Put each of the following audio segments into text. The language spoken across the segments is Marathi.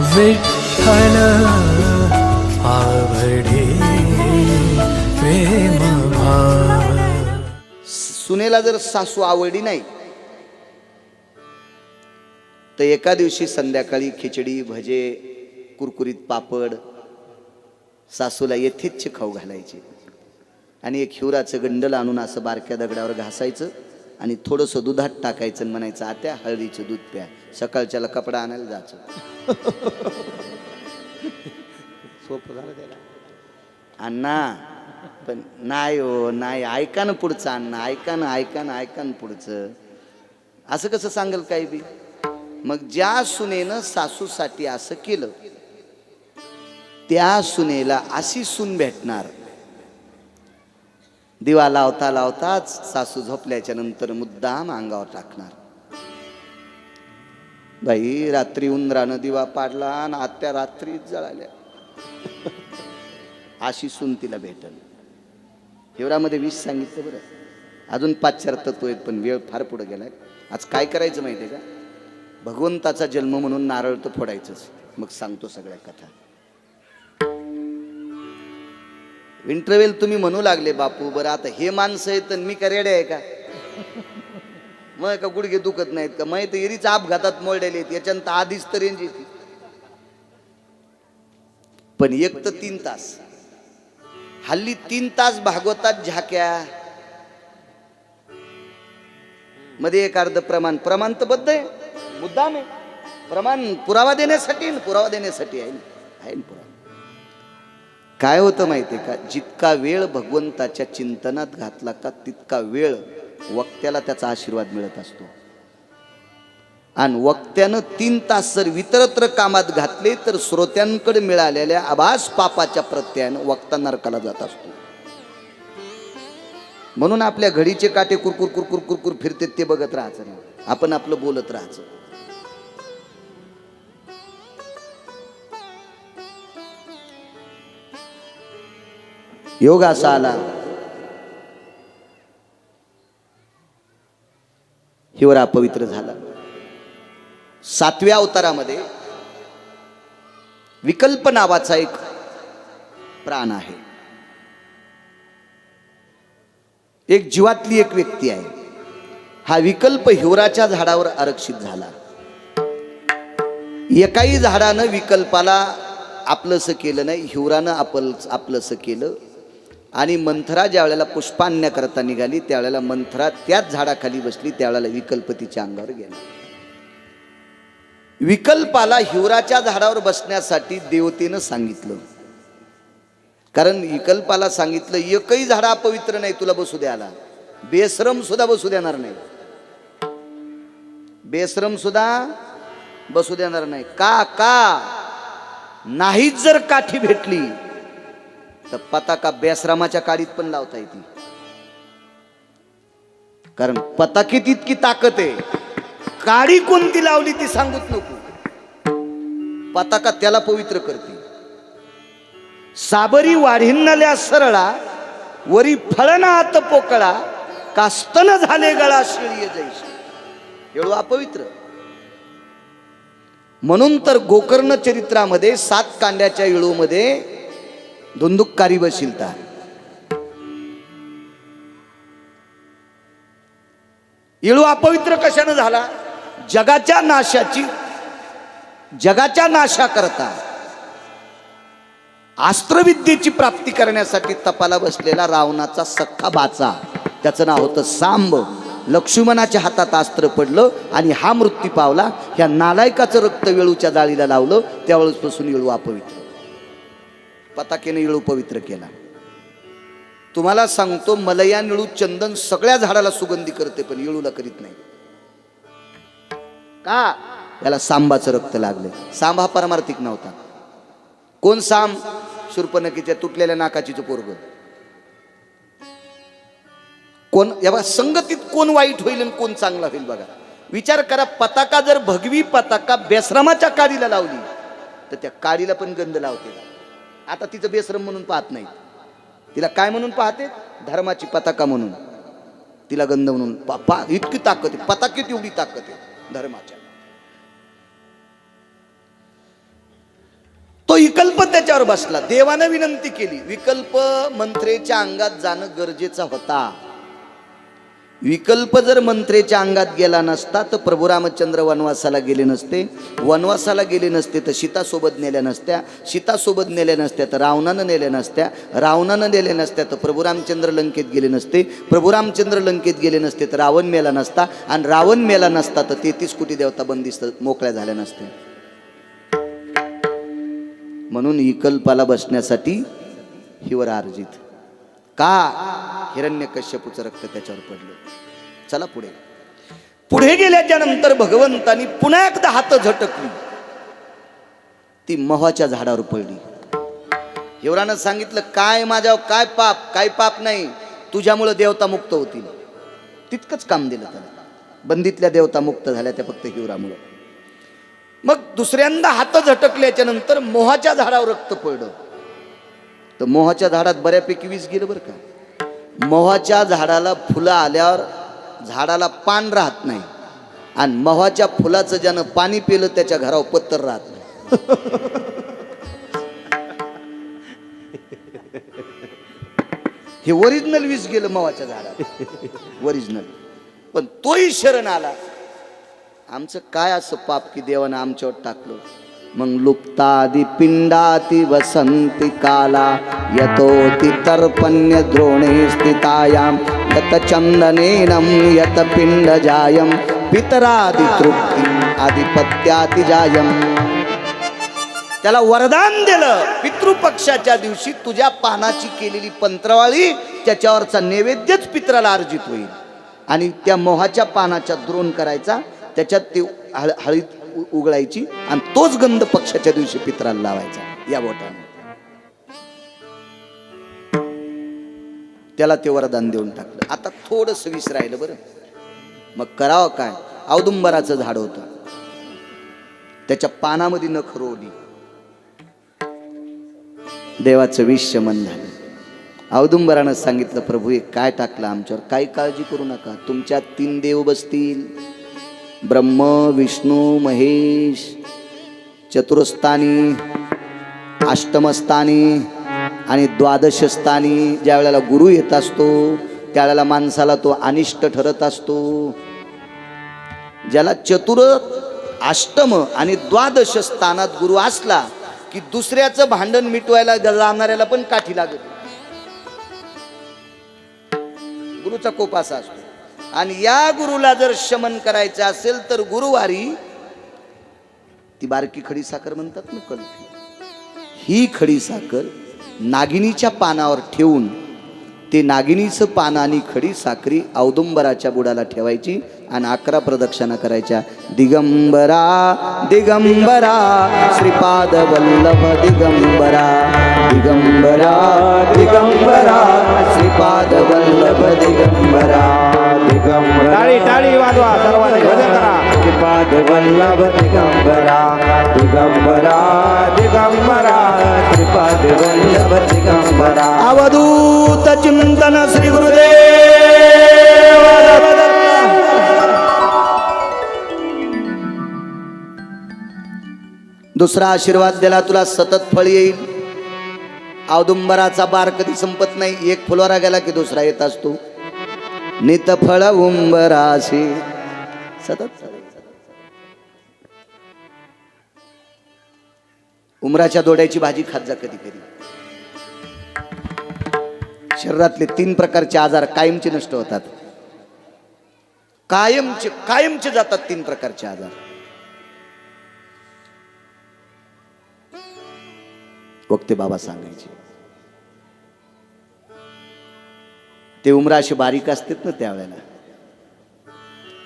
विठ्ठल आवडे प्रेम सुनेला जर सासू आवडली नाही तर एका दिवशी संध्याकाळी खिचडी भजे कुरकुरीत पापड सासूला येथेच खाऊ घालायचे. आणि एक हिवराचं गंडल आणून असं बारक्या दगडावर घासायचं आणि थोडंसं दुधात टाकायचं आणि म्हणायचं आत्या हळदीचं दूध प्या. सकाळच्याला कपडा आणायला जायचं. सोपं झालं त्याला. अण्णा पण नाही हो नाही ऐका ना पुढचं अण्णा ऐका ना ऐका ना ऐका ना पुढचं. असं कसं सांगेल काही बी? मग ज्या सुनेनं सासूसाठी असं केलं त्या सुनेला अशी सून भेटणार. दिवा लावता लावताच सासू झोपल्याच्या नंतर मुद्दाम अंगावर टाकणार. बाई रात्री उंदरानं दिवा पाडला आणि आत्या रात्रीच जळाल्या. अशी सून तिला भेटल. हिवरामध्ये वीस सांगितलं बरं. अजून पाच चार तत्व आहेत पण वेळ फार पुढे गेलाय. आज काय करायचं माहिती आहे का? भगवंताचा जन्म म्हणून नारळ तर फोडायचंच. मग सांगतो सगळ्या कथा. इंटरव्हेल तुम्ही म्हणू लागले बापू. बरं आता हे माणसं आहेत तर मी का रेडे आहे का? मग का गुडघे दुखत नाहीत का? मग तर एरीच अपघातात मोडलेले याच्यानंतर आधीच तर रेंज येते पण एक तर तीन तास. हल्ली तीन तास भागवतात झाक्या. मध्ये एक अर्ध प्रमाण. प्रमाण तर बद्ध आहे. मुद्दाम आहे. प्रमाण पुरावा देण्यासाठी पुरावा देण्यासाठी आहे. आहे पुरावा. काय होतं माहिती आहे का? जितका वेळ भगवंताच्या चिंतनात घातला का तितका वेळ वक्त्याला त्याचा आशीर्वाद मिळत असतो. आणि वक्त्यानं तीन तास जर वितरत्र कामात घातले तर श्रोत्यांकडे मिळालेल्या आभास पापाच्या प्रत्ययानं वक्ता नरकाला जात असतो. म्हणून आपल्या घडीचे काटे कुरकुर कुरकुर कुरकुर फिरते ते बघत राहायचं नाही. आपण आपलं बोलत राहायचं. योग असा आला हिवर अपवित्र झाला. सातव्या अवतारामध्ये विकल्प नावाचा एक प्राण आहे. एक जीवातली एक व्यक्ती आहे. हा विकल्प हिवराच्या झाडावर आरक्षित झाला. एकाही झाडानं विकल्पाला आपलंसं केलं नाही हिवरानं आपल आपलंसं केलं. आणि मंथरा ज्या वेळेला पुष्पान्याकरता निघाली त्यावेळेला मंथरा त्याच झाडाखाली बसली त्यावेळेला विकल्प तिच्या अंगावर गेला. विकल्पाला हिवराच्या झाडावर बसण्यासाठी देवतेनं सांगितलं. कारण विकल्पाला सांगितलं एकही झाड अपवित्र नाही तुला बसू द्याला बेश्रम सुद्धा बसू देणार नाही. बेश्रम सुद्धा बसू देणार नाही. का का? नाहीच जर काठी भेटली तर पताका बेसरामाच्या काडीत पण लावता येते. कारण पताकीत इतकी ताकद आहे. काडी कोणती लावली ती सांगूच नको. पताका त्याला पवित्र करते. साबरी वाढिन्नल्या सरळा वरी फळनात पोकळा कास्तन झाले गळा शिळी जैशी एवढं अपवित्र. म्हणून तर गोकर्ण चरित्रामध्ये सात कांड्याच्या येळूमध्ये धुंदुककारी बशीलता इळू अपवित्र कशानं झाला? जगाच्या नाशाची जगाच्या नाशा करता अस्त्रविद्येची प्राप्ती करण्यासाठी तपाला बसलेला रावणाचा सख्खा बाचा. त्याचं नाव होतं सांब. लक्ष्मणाच्या हातात अस्त्र पडलं आणि हा मृत्यू पावला. ह्या नालायकाचं रक्त वेळूच्या जाळीला लावलं. त्यावेळेसपासून येळू अपवित्र. पताकेने येळू पवित्र केला. तुम्हाला सांगतो मलया निळू चंदन सगळ्या झाडाला सुगंधी करते पण येळूला करीत नाही. का? याला सांबाचं रक्त लागले. सांब हा परमार्थिक नव्हता. कोण सांब? शूर्पणकीच्या तुटलेल्या नाकाचीचं पोरग. कोण या संगतीत कोण वाईट होईल आणि कोण चांगला होईल बघा. विचार करा पताका जर भगवी पताका बेसरामाच्या काडीला लावली तर त्या काडीला पण गंध लावते. आता तिचं बेसरम म्हणून पाहत नाही. तिला काय म्हणून पाहते? धर्माची पताका म्हणून. तिला गंध म्हणून पा पा इतकी ताकद आहे. पताकेत एवढी ताकद आहे धर्माच्या. तो विकल्प त्याच्यावर बसला. देवानं विनंती केली. विकल्प मंत्रेच्या अंगात जाणं गरजेचा होता. विकल्प जर मंत्रेच्या अंगात गेला नसता तर प्रभू रामचंद्र वनवासाला गेले नसते. वनवासाला गेले नसते तर सीतासोबत नेल्या नसत्या. सीतासोबत नेल्या नसत्या तर रावणानं नेल्या नसत्या. रावणानं नेल्या नसत्या तर प्रभू रामचंद्र लंकेत गेले नसते. प्रभू रामचंद्र लंकेत गेले नसते तर रावण मेला नसता. आणि रावण मेला नसता तर तेहतीस कोटी देवता बंदिस्त मोकळ्या झाल्या नसत्या. म्हणून विकल्पाला बसण्यासाठी हिवर अर्जित का हिरण्य कश्यपूचं रक्त त्याच्यावर पडलं? चला पुढे. पुढे गेल्याच्यानंतर भगवंतानी पुन्हा एकदा हात झटकली. ती मोहाच्या झाडावर पडली. हिवरानं सांगितलं काय माझ्यावर काय पाप काय पाप नाही. तुझ्यामुळं देवता मुक्त होतील. तितकंच काम दिलं त्याला बंदीतल्या देवता मुक्त झाल्या त्या फक्त हिवरामुळं. मग दुसऱ्यांदा हात झटकल्याच्या नंतर मोहाच्या झाडावर रक्त पडलं. तर मोहाच्या झाडात बऱ्यापैकी वीज गेलं बरं का? मोहाच्या झाडाला फुलं आल्यावर झाडाला पान राहत नाही. आणि मोहाच्या फुलाचं ज्यानं पाणी पिलं त्याच्या घरावर पत्तर राहत नाही. हे ओरिजिनल वीज गेलं मोहाच्या झाडात. ओरिजिनल पण तोही शरण आला. आमचं काय असं पाप की देवानं आमच्यावर टाकलं? मग लुप्तादि पिंडाती वसंती काला यतोति तर्पण्य द्रोणे स्थितायाम यत चंदनेनम यत पिंड जायम पितरादि तृप्ती आधिपत्याति जायम त्याला वरदान दिलं पितृपक्षाच्या दिवशी तुझ्या पानाची केलेली पंत्रवाळी त्याच्यावरचा नैवेद्यच पित्राला अर्जित होईल. आणि त्या मोहाच्या पानाच्या द्रोण करायचा त्याच्यात ते हळ हळीत उगळायची आणि तोच गंध पक्षाच्या दिवशी पित्राला लावायचा. या बोटाने. त्याला ते वरदान देऊन टाकलं. आता थोडस विस राहिलं बरं. मग करावं काय? औदुंबराचं झाड होतं. त्याच्या पानामध्ये नख रोवली. देवाचं विष मन झालं. औदुंबरानं सांगितलं प्रभू हे काय टाकलं आमच्यावर? काही काळजी करू नका. तुमच्या तीन देव बसतील. ब्रह्म विष्णू महेश चतुरस्थानी अष्टमस्थानी आणि द्वादशस्थानी ज्या वेळेला गुरु येत असतो त्यावेळेला माणसाला तो अनिष्ट ठरत असतो. ज्याला चतुर अष्टम आणि द्वादश स्थानात गुरु असला की दुसऱ्याचं भांडण मिटवायला जाणाऱ्याला पण काठी लागत गुरुचा कोप असा असतो. आणि या गुरुला जर शमन करायचं असेल तर गुरुवारी ती बारकी खडी साखर म्हणतात ना ही खडी साखर नागिनीच्या पानावर ठेवून ते नागिनीचं पान आणि खडी साखरी औदुंबराच्या बुडाला ठेवायची आणि अकरा प्रदक्षिणा करायच्या. दिगंबरा दिगंबरा श्रीपाद वल्लभ दिगंबरा. दिगंबरा दिगंबरा श्रीपाद वल्लभ दिगंबरा दिगंबरा। टाळी टाळी वाजवा सर्वांनी भजन करा. श्रीपाद वल्लभ दिगंबरा दिगंबरा दिगंबरा श्रीपाद वल्लभ दिगंबरा। अवधूत चिंतन श्री गुरुदेव। दुसरा आशीर्वाद दिला तुला सतत फळ येईल. औदुंबराचा बार कधी संपत नाही. एक फुलवारा गेला की दुसरा येत असतो. नित फळ उंबराशी. सतत उमराच्या दोड्याची भाजी खात जा कधी कधी. शरीरातले तीन प्रकारचे आजार कायमचे नष्ट होतात. कायमचे कायमचे जातात तीन प्रकारचे आजार. वक्ते बाबा सांगायचे. ते उमरा असे बारीक असतात ना त्यावेळेला.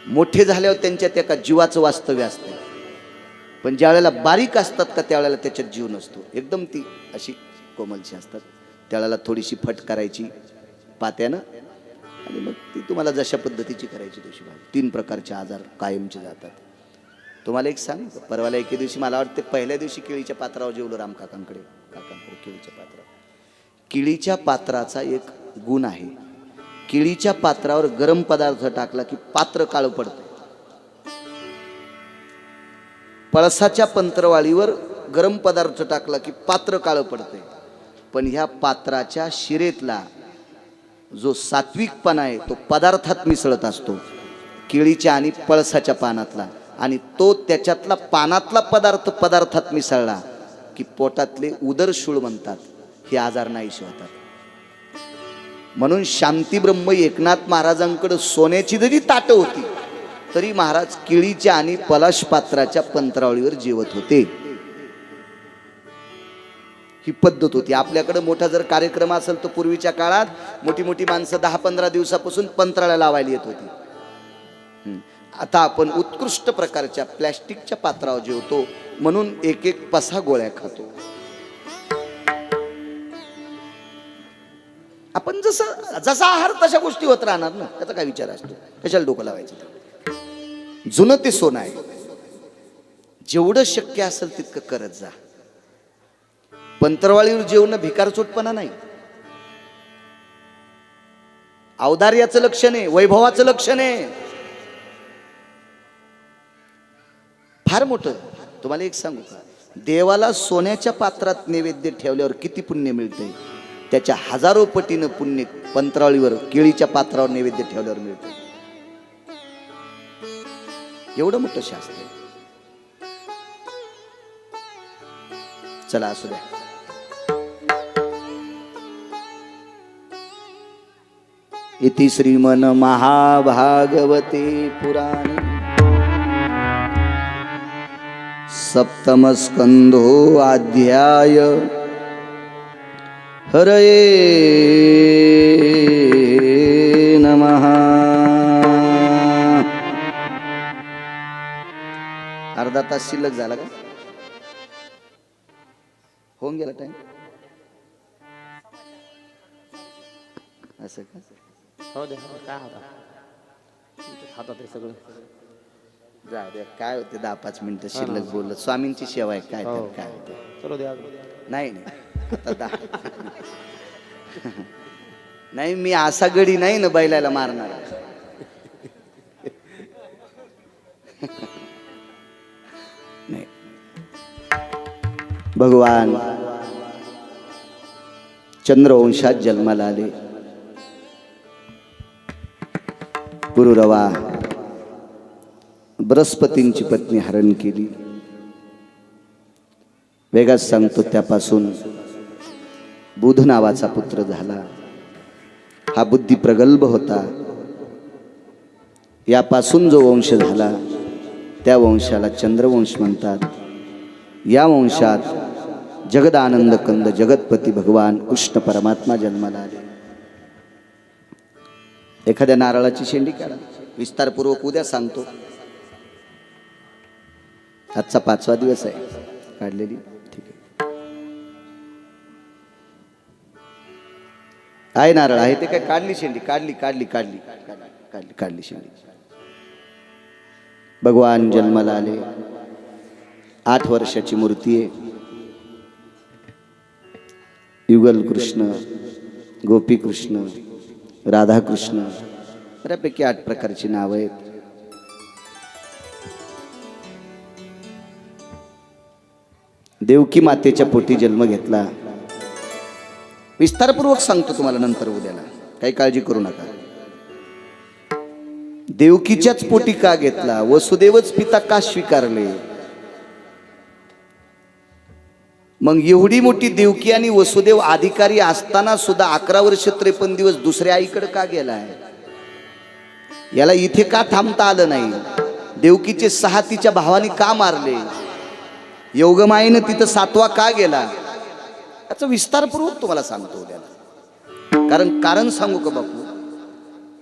मोठे झाल्यावर त्यांच्या त्या का जीवाचं वास्तव्य असतं. पण ज्या वेळेला बारीक असतात का त्यावेळेला त्याच्यात जीव नसतो. एकदम ती अशी कोमलशी असतात. त्यावेळेला थोडीशी फट करायची पात्यानं आणि मग ती तुम्हाला जशा पद्धतीची करायची तशी भाजी. तीन प्रकारचे आजार कायमचे जातात. तुम्हाला एक सांग परवाला एके दिवशी मला वाटते पहिल्या दिवशी केळीच्या पात्रावर जेवलो रामकाकांकडे. काकांकडे केळीच्या पात्रावर. केळीच्या पात्राचा एक गुण आहे. केळीच्या पात्रावर गरम पदार्थ टाकला की पात्र काळ पडतं पळसाच्या पंत्रवाळीवर गरम पदार्थ टाकला की पात्र काळं पडते पण ह्या पात्राच्या शिरेतला जो सात्विकपणा आहे तो पदार्थात मिसळत असतो. केळीच्या आणि पळसाच्या पानातला. आणि तो त्याच्यातला पानातला पदार्थ पदार्थात मिसळला. की पोटातले उदरशूळ म्हणतात हे आजार नाहीशी होतात म्हणून शांती ब्रह्म एकनाथ महाराजांकडे सोन्याची जरी ताटं होती तरी महाराज केळीच्या आणि पलाश पात्राच्या पंत्रावळीवर जेवत होते. ही पद्धत होती. आपल्याकडे मोठा जर कार्यक्रम असेल तर पूर्वीच्या काळात मोठी मोठी माणसं दहा पंधरा दिवसापासून पंत्राळ्या लावायला येत होती. आता आपण उत्कृष्ट प्रकारच्या प्लॅस्टिकच्या पात्रावर जेवतो म्हणून एक एक पसा गोळ्या खातो. आपण जसं जसा आहार तशा गोष्टी होत राहणार ना त्याचा काय विचार असतो? कशाला डोकं लावायचं जुनं ते सोनं आहे. जेवढं शक्य असेल तितकं करत जा. पंतरवाळीवर भिकार भिकारचोटपणा नाही. औदार्याचं लक्षण आहे वैभवाचं लक्षण आहे. फार मोठं तुम्हाला एक सांगू का? देवाला सोन्याच्या पात्रात नैवेद्य ठेवल्यावर किती पुण्य मिळते त्याच्या हजारो पटीनं पुण्य पंतराळीवर केळीच्या पात्रावर नैवेद्य ठेवल्यावर मिळतं एवढं मोठं शास्त्र चला असू द्या. इति श्रीमन महाभागवते पुराणे सप्तमस्कंधो अध्याय। हरये नमः। अर्धा तास शिल्लक झाला का? होऊन गेला टाइम असं का? हो दे हो, काय होता हातात आहे सगळं. जा काय होते दहा पाच मिनिटं शिल्लक बोललं स्वामींची सेवा आहे काय हो. काय होते चलो द्या नाही नाही. आता दहा. नाही मी असा गडी नाही ना बैलाला मारणार. नाही. भगवान चंद्रवंशात जन्माला आले. गुरुरवा बृहस्पतींची पत्नी हरण केली. वेगात सांगतो त्यापासून बुध नावाचा पुत्र झाला. हा बुद्धी प्रगल्भ होता. यापासून जो वंश झाला त्या वंशाला चंद्रवंश म्हणतात. या वंशात जगदानंद कंद जगतपती भगवान कृष्ण परमात्मा जन्माला आले. एखाद्या नारळाची शेंडी काढा. विस्तारपूर्वक उद्या सांगतो. आजचा पाचवा दिवस आहे. काढलेली. ठीक आहे. आहे नारळ आहे ते काय? काढली शेंडी काढली काढली काढली. काढली काढली काढली शेंडी. भगवान जन्माला आले. आठ वर्षाची मूर्ती आहे. युगल कृष्ण गोपी कृष्ण राधाकृष्ण बऱ्यापैकी आठ प्रकारची नावं आहेत. देवकी मातेच्या पोटी जन्म घेतला. विस्तारपूर्वक सांगतो तुम्हाला नंतर उद्याला. काही काळजी करू नका. देवकीच्याच पोटी का घेतला? वसुदेवच पिता का स्वीकारले? मग एवढी मोठी देवकी आणि वसुदेव अधिकारी असताना सुद्धा अकरा वर्ष त्रेपन्न दिवस दुसऱ्या आईकडे का गेलाय? याला इथे का थांबता आलं नाही? देवकीचे सहा तिच्या भावाने का मारले? योगमायेनं तिथं सातवा का गेला? याचं विस्तारपूर्वक तुम्हाला सांगतो उद्याला. कारण कारण सांगू का बापू?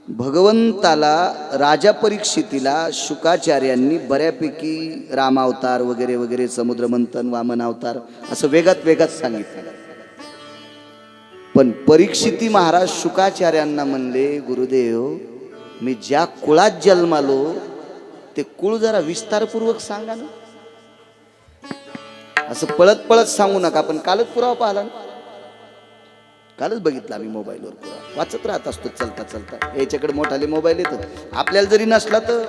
भगवंताला राजा परीक्षितीला शुकाचार्यांनी बऱ्यापैकी रामावतार वगैरे वगैरे समुद्रमंथन वामनावतार असं वेगात वेगात सांगितलं. पण परीक्षिती महाराज शुकाचार्यांना म्हणले गुरुदेव मी ज्या कुळात जन्मालो ते कुळ जरा विस्तारपूर्वक सांगा ना. असं पळत पळत सांगू नका पण कालच पुरावा पाहिला ना. कालच बघितला आम्ही मोबाईलवर पुरावा. वाचत राहत असतो चलता चलता. याच्याकडे मोठाले मोबाईल येतात. आपल्याला जरी नसला तर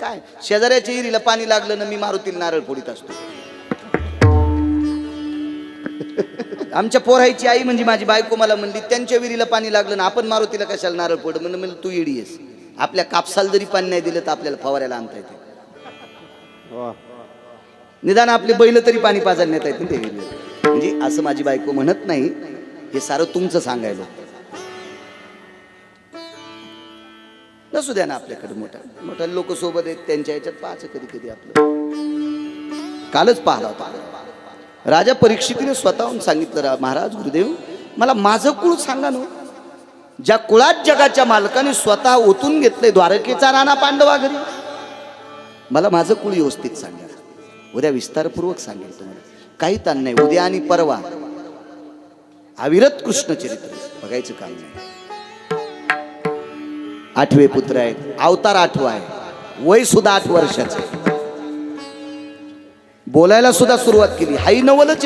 काय? शेजाऱ्याच्या इरीला पाणी लागलं ना मी मारुतीला नारळ फोडीत असतो. आमच्या पोरायची आई म्हणजे माझी बायको मला म्हणली त्यांच्या विहिरीला पाणी लागलं ना आपण मारुतीला कशाला नारळ पोड म्हणलं म्हणलं तू येडी आहेस आपल्या कापसाला जरी पाणी नाही दिलं तर आपल्याला फवारायला आणता येते. निदान आपले बैल तरी पाणी पाजायला नेता येते ते. म्हणजे असं माझी बायको म्हणत नाही हे सारं तुमचं सांगायला. नसू द्या ना आपल्याकडे मोठा. मोठ्या लोक सोबत आहेत त्यांच्या ह्याच्यात पाहायचं कधी कधी आपलं. कालच पाहला होता. राजा परीक्षितीने स्वतःहून सांगितलं महाराज गुरुदेव मला माझं कुळ सांगा ना हो. ज्या कुळात जगाच्या मालकाने स्वतः ओतून घेतलंय द्वारकेचा राणा पांडवा घरी. मला माझं कुळ व्यवस्थित सांगा. उद्या विस्तारपूर्वक सांगेल तुम्हाला. काही ताण नाही उद्या आणि परवा. अविरत कृष्ण चरित्र बघायचं काम नाही. आठवे पुत्र आहेत अवतार आठवा आहे. वय सुद्धा आठ वर्षाचं बोलायला सुद्धा सुरुवात केली. हाई नवलच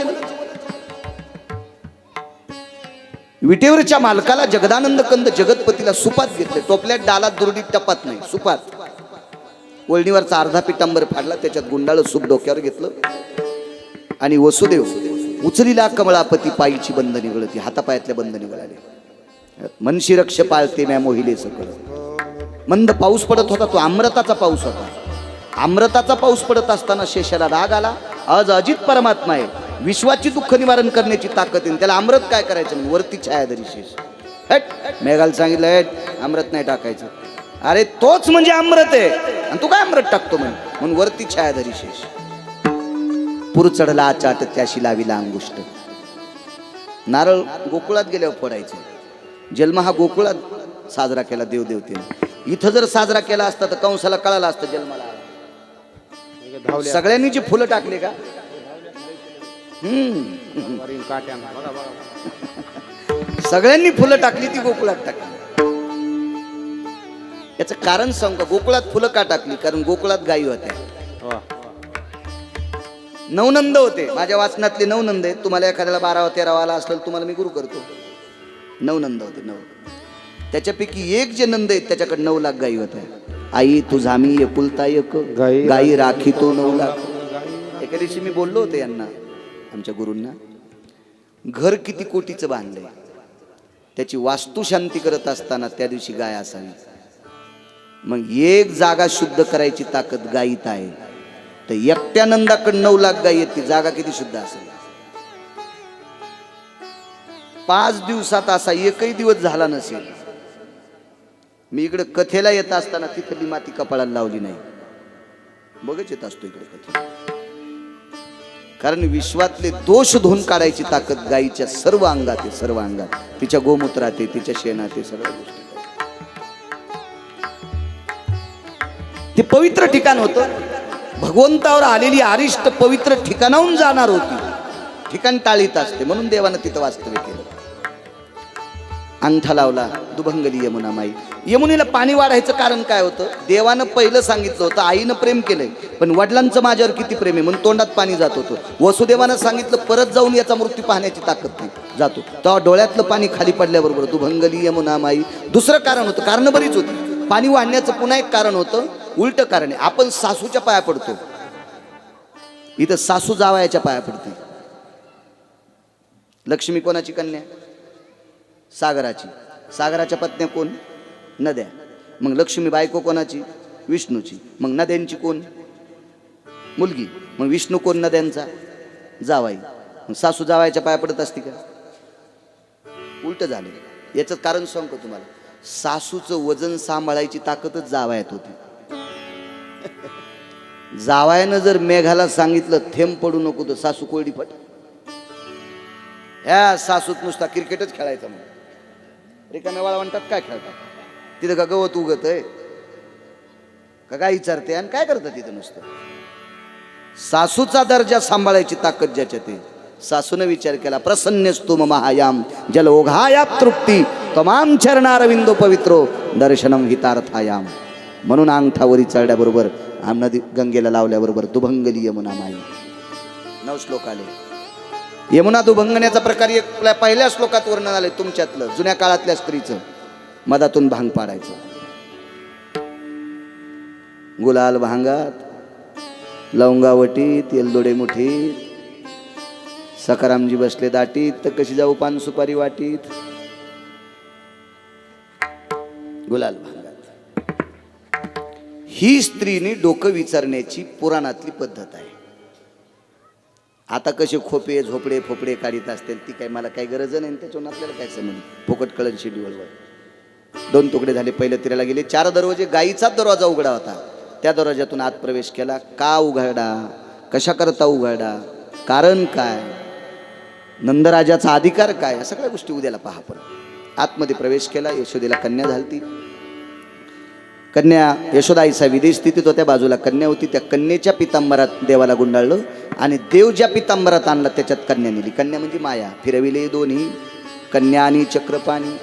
विटेवरच्या मालकाला जगदानंद कंद जगतपतीला सुपात घेतले टोपल्यात डालात दुर्डीत टपात नाही. सुपात. वळणीवरचा अर्धा पितांबर फाडला त्याच्यात गुंडाळ सूप डोक्यावर घेतलं. आणि वसुदेव उचलीला कमळापती पायीची बंधनी गळती हातापायातल्या बंधनी गळाले मनशी रक्ष पाळते म्या मोहिले सगळं मंद पाऊस पडत होता तो अमृताचा पाऊस होता. अमृताचा पाऊस पडत असताना शेषाला राग आला आज अजित परमात्मा आहे. विश्वाची दुःख निवारण करण्याची ताकद आहे. त्याला अमृत काय करायचं? वरती छायाधरी शेष. हट मेघाला सांगितलं हट अमृत नाही टाकायचं. अरे तोच म्हणजे अमृत आहे. आणि तू काय अमृत टाकतो म्हणे? म्हणून वरती छायाधरी शेष. पूर चढला चाट त्याशी लाविला अंगुष्ट. नारळ गोकुळात गेल्यावर फोडायचे. जन्म हा गोकुळात साजरा केला देवदेवतेने. इथं जर साजरा केला असता तर कंसाला कळालं असतं जन्माला सगळ्यांनी जी फुलं टाकले का? हम्म. सगळ्यांनी फुलं टाकली ती गोकुळात टाकली. याचं कारण सांगू का? गोकुळात फुलं का टाकली? कारण गोकुळात गायी होत्या. नवनंद होते. माझ्या वाचनातले नवनंद आहेत. तुम्हाला एखाद्याला बारावा तेरावा आला असेल तुम्हाला मी गुरु करतो. नवनंद होते नऊ त्याच्यापैकी एक जे नंद आहेत त्याच्याकडे नऊ लाख गायी होत्या. आई तुझा मी एकुलता एक. गायी राखी तो नऊ लाख. एका दिवशी मी बोललो होते यांना आमच्या गुरूंना घर किती कोटीचं बांधलंय? त्याची वास्तुशांती करत असताना त्या दिवशी गाय असावी. मग एक जागा शुद्ध करायची ताकद गायीत आहे. तर एकट्या नंदाकडे नऊ लाख गायी आहेत ती जागा किती शुद्ध असेल? पाच दिवसात असा एकही दिवस झाला नसेल. मी इकडे कथेला येत असताना तिथली माती कपाळाला लावली नाही. बघच येत असतो इकडे कथे कारण विश्वातले दोष धुवून काढायची ताकद गायीच्या सर्व अंगात आहे सर्व अंगात. तिच्या गोमूत्रात आहे तिच्या शेणात आहे सगळ्या गोष्टी. ते पवित्र ठिकाण होतं. भगवंतावर आलेली आरिष्ट पवित्र ठिकाणाहून जाणार होती. ठिकाण टाळीत असते म्हणून देवानं तिथं वास्तव्य केलं. अंगठा लावला दुभंगली यमुना माई. यमुनेला पाणी वाढायचं कारण काय होतं? देवानं पहिलं सांगितलं होतं आईनं प्रेम केलंय. पण वडिलांचं माझ्यावर किती प्रेम आहे? म्हणून तोंडात पाणी जात होतं. वसुदेवानं सांगितलं परत जाऊन याचा मृत्यू पाहण्याची ताकद नाही. जातो तेव्हा डोळ्यातलं पाणी खाली पडल्याबरोबर दुभंगली यमुना माई. दुसरं कारण होतं कारण बरीच होती. पाणी वाढण्याचं पुन्हा एक कारण होतं उलट कारण आहे. आपण सासूच्या पाया पडतो. इथं सासू जावयाच्या पाया पडते लक्ष्मी कोणाची कन्या? सागराची. सागराच्या पत्न्या कोण? नद्या. मग लक्ष्मी बायको कोणाची? विष्णूची. मग नद्यांची कोण? मुलगी. मग विष्णू कोण नद्यांचा? जावाई. मग सासू जावायच्या पाया पडत असते का? उलट झालं. याचं कारण सांगतो तुम्हाला. सासूचं वजन सांभाळायची ताकदच जावायात होती. जावायानं जर मेघाला सांगितलं थेंब पडू नको तर सासू कोळी पट. ह्या सासूत नुसता क्रिकेटच खेळायचा मग रिकाम्या म्हणतात काय खेळतात तिथं का गवत उगत आहे का काय विचारते आणि काय करतात तिथं नुसतं? सासूचा दर्जा सांभाळायची ताकद ज्याच्यात आहे. सासूने विचार केला प्रसन्न प्रसन्नस्तुम महायाम जल ओघाया तृप्ती तमाम चरणारविंदो पवित्रो दर्शनम हितार्थायाम. म्हणून अंगठावरी चढल्याबरोबर नदी गंगेला लावल्याबरोबर दुभंगली यमुना माई नऊ श्लोक आले. यमुना दुभंगण्याचा प्रकार एक पहिल्या श्लोकात वर्णन आले तुमच्यातलं जुन्या काळातल्या स्त्रीचं. मधातून भांग पाडायचं. गुलाल भांगात लवंगावटीत येलदोडे मुठीत सकारामजी बसले दाटीत तर कशी जाऊ पान सुपारी वाटीत. गुलाल भांग. ही स्त्रीने डोकं विचारण्याची पुराणातली पद्धत आहे. आता कसे खोपे झोपडे फोपडे काढीत असतील ती काय मला काही गरज नाही आणि त्याच्यावरून आपल्याला काय समज फुकट कळण शेड्यूलवर दोन तुकडे झाले पहिल्या तिऱ्याला गेले चार दरवाजे गाईचाच दरवाजा उघडा होता. त्या दरवाज्यातून आत प्रवेश केला का उघडा? कशा करता उघडा? कारण काय? नंदराजाचा अधिकार काय? या सगळ्या गोष्टी उद्याला पहा आपण आतमध्ये प्रवेश केला यशोदेला कन्या झालती. कन्या यशोदाईचा विदेश स्थितीत होत्या बाजूला. कन्या होती त्या कन्येच्या पितांबरात देवाला गुंडाळलं आणि देव ज्या पितांबरात आणला त्याच्यात कन्या नेली. कन्या म्हणजे माया. फिरविले दोन्ही कन्या आणि चक्रपाणी.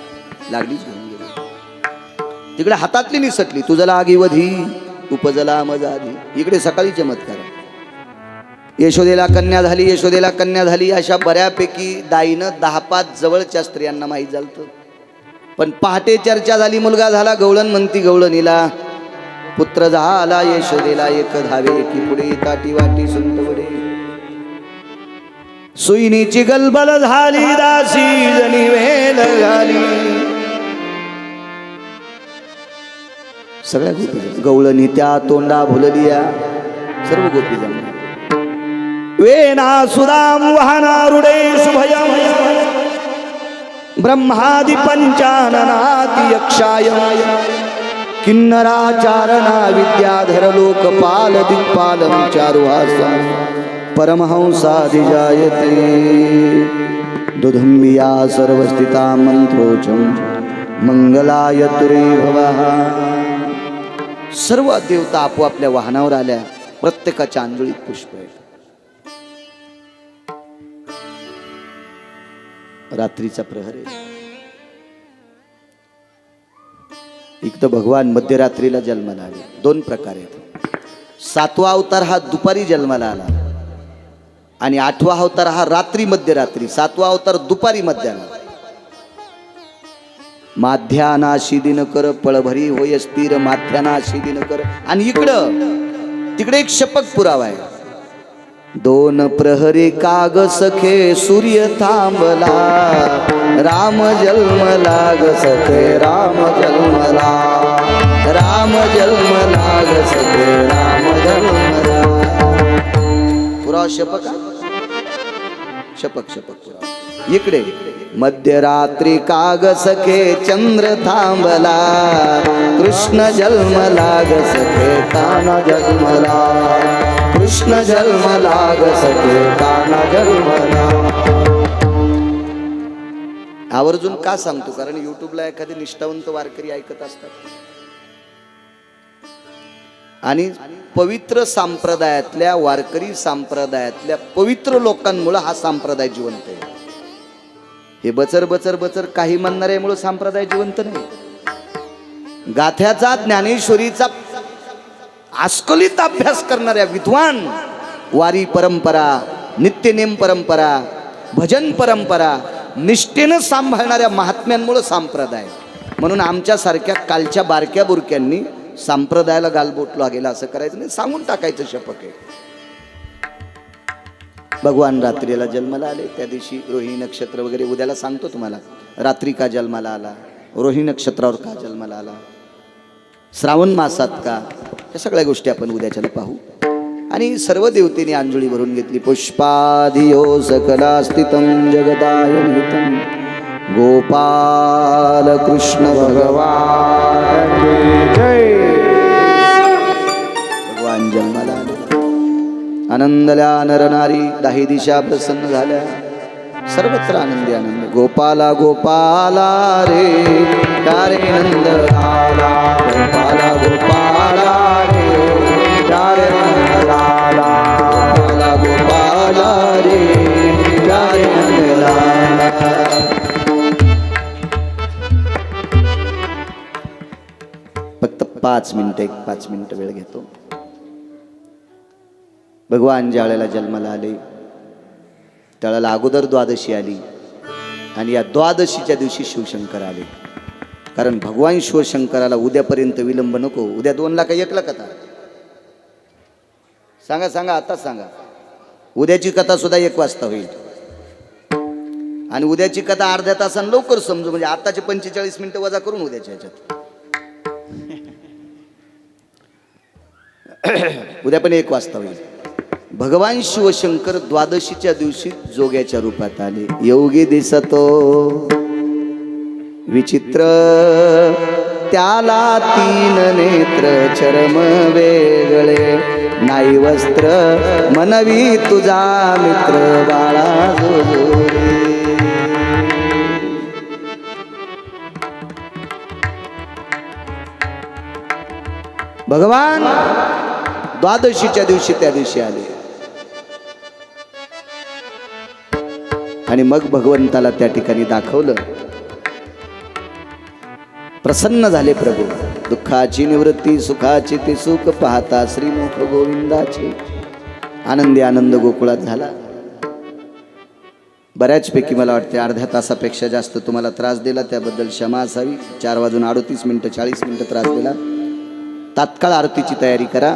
लागलीच घेऊन गेली. तिकडे हातातली निसटली. तुझला आगी वधी उपजला मजाधी. इकडे सकाळी चमत्कार यशोदेला कन्या झाली यशोदेला कन्या झाली. अशा बऱ्यापैकी दाईनं दहा पाच जवळच्या स्त्रियांना माहीत झालं पण पहाटे चर्चा झाली मुलगा झाला गवळण म्हणती गवळणीला. पुत्र झाला यशोदेला एक धावे की पुढे ताटी वाटी सुंटवडे सुईनीची गलबल झाली दासी जणी वेल घाली. सगळ्या गोपी गवळणी त्या तोंडा भुललिया. सर्व गोपी जमल्या वेना सुदाम भया शुभयम ब्रह्मादि पंचाननाति यक्षाय। किन्नराचारणा विद्याधर लोकपाल दिक्पालम चारुहासम परमहंसाधिजायते। दुधम्बिया सर्वस्थिता मंत्रोचम। मंगलाय तुरे भवः। सर्व देवता आपोआपल्या वाहनावर आल्या. प्रत्येकाच्या आंजळीत पुष्प आहे रात्रीचा प्रहर. आहे एक तर भगवान मध्यरात्रीला जन्माला आले. दोन प्रकार आहेत. सातवा अवतार हा दुपारी जन्माला आला. आणि आठवा अवतार हा रात्री मध्यरात्री. सातवा अवतार दुपारी मध्याला माध्यानाशी दिनकर पळभरी होय स्थिर. माध्यानाशी दिनकर आणि इकडं तिकडे एक शपक पुरावा आहे. दोन प्रहरी काग सखे, सूर्य थांबला. राम जन्मला ग सखे, राम जन्मला राम जन्मला ग सखे, राम जन्मला पुरावा शपक? शपक शपक पुरावा इकडे. मध्यरात्री काग सखे, चंद्र थांबला. कृष्ण जन्मला ग सखे काना जन्मला कृष्ण जन्म लाग सके काना जन्मला आवर्जून का सांगतो? कारण युट्यूबला एखादे निष्ठावंत वारकरी ऐकत असतात. आणि पवित्र संप्रदायातल्या वारकरी संप्रदायातल्या पवित्र लोकांमुळे हा संप्रदाय जिवंत आहे. हे बचर बचर बचर काही म्हणणाऱ्यामुळे संप्रदाय जिवंत नाही. गाथ्याचा ज्ञानेश्वरीचा आस्खलित अभ्यास करणाऱ्या विद्वान वारी परंपरा नित्यनेम परंपरा भजन परंपरा निष्ठेनं सांभाळणाऱ्या महात्म्यांमुळं संप्रदाय. म्हणून आमच्यासारख्या कालच्या बारक्या बुरक्यांनी संप्रदायाला गालबोट लागेला असं करायचं नाही सांगून टाकायचं शपक आहे. भगवान रात्रीला जन्माला आले त्या दिवशी रोहिणी नक्षत्र वगैरे उद्याला सांगतो तुम्हाला. रात्री का जन्माला आला? रोहिणी नक्षत्रावर का जन्माला आला? श्रावण मासात का? या सगळ्या गोष्टी आपण उद्याच्याला पाहू. आणि सर्व देवतेने अंजुळी भरून घेतली. पुष्पाधियो सकला स्थितम जगदाय निहितम गोपाल कृष्ण भगवान भगवान जन्माला आनंदल्या नरनारी दाही दिशा प्रसन्न झाल्या. सर्वत्र आनंदी आनंद. गोपाला गोपाला रे. तारे नंद आला गोपाला गोपाला फक्त पाच मिनटं एक पाच मिनटं वेळ घेतो. भगवान ज्या वेळेला जन्माला आले त्यावेळेला अगोदर द्वादशी आली आणि या द्वादशीच्या दिवशी शिवशंकर आले. कारण भगवान शिवशंकराला उद्यापर्यंत विलंब नको उद्या दोनला एक एकला कथा? सांगा सांगा आता सांगा. उद्याची कथा सुद्धा एक वाजता होईल. आणि उद्याची कथा अर्ध्या तासानं लवकर समजू म्हणजे आताचे पंचेचाळीस मिनिटं वजा करून उद्याच्या ह्याच्यात. उद्या पण एक वाजता होईल. भगवान शिवशंकर द्वादशीच्या दिवशी जोग्याच्या रूपात आले. योगी दिसतो. विचित्र. त्याला तीन नेत्र चरम वेगळे. नाही वस्त्र मनवी तुझा मित्र बाळा जोजोरी. भगवान द्वादशीच्या दिवशी त्या दिवशी आले. आणि मग भगवंताला त्या ठिकाणी दाखवलं. प्रसन्न झाले प्रभू. दुःखाची निवृत्ती सुखाची ते सुख पाहता श्रीमुख गोविंदाचे आनंदी आनंद गोकुळात झाला. बऱ्याचपैकी मला वाटते अर्ध्या तासापेक्षा जास्त तुम्हाला त्रास दिला त्याबद्दल क्षमा असावी. चार वाजून अडोतीस मिनटं चाळीस मिनटं त्रास दिला. तात्काळ आरतीची तयारी करा.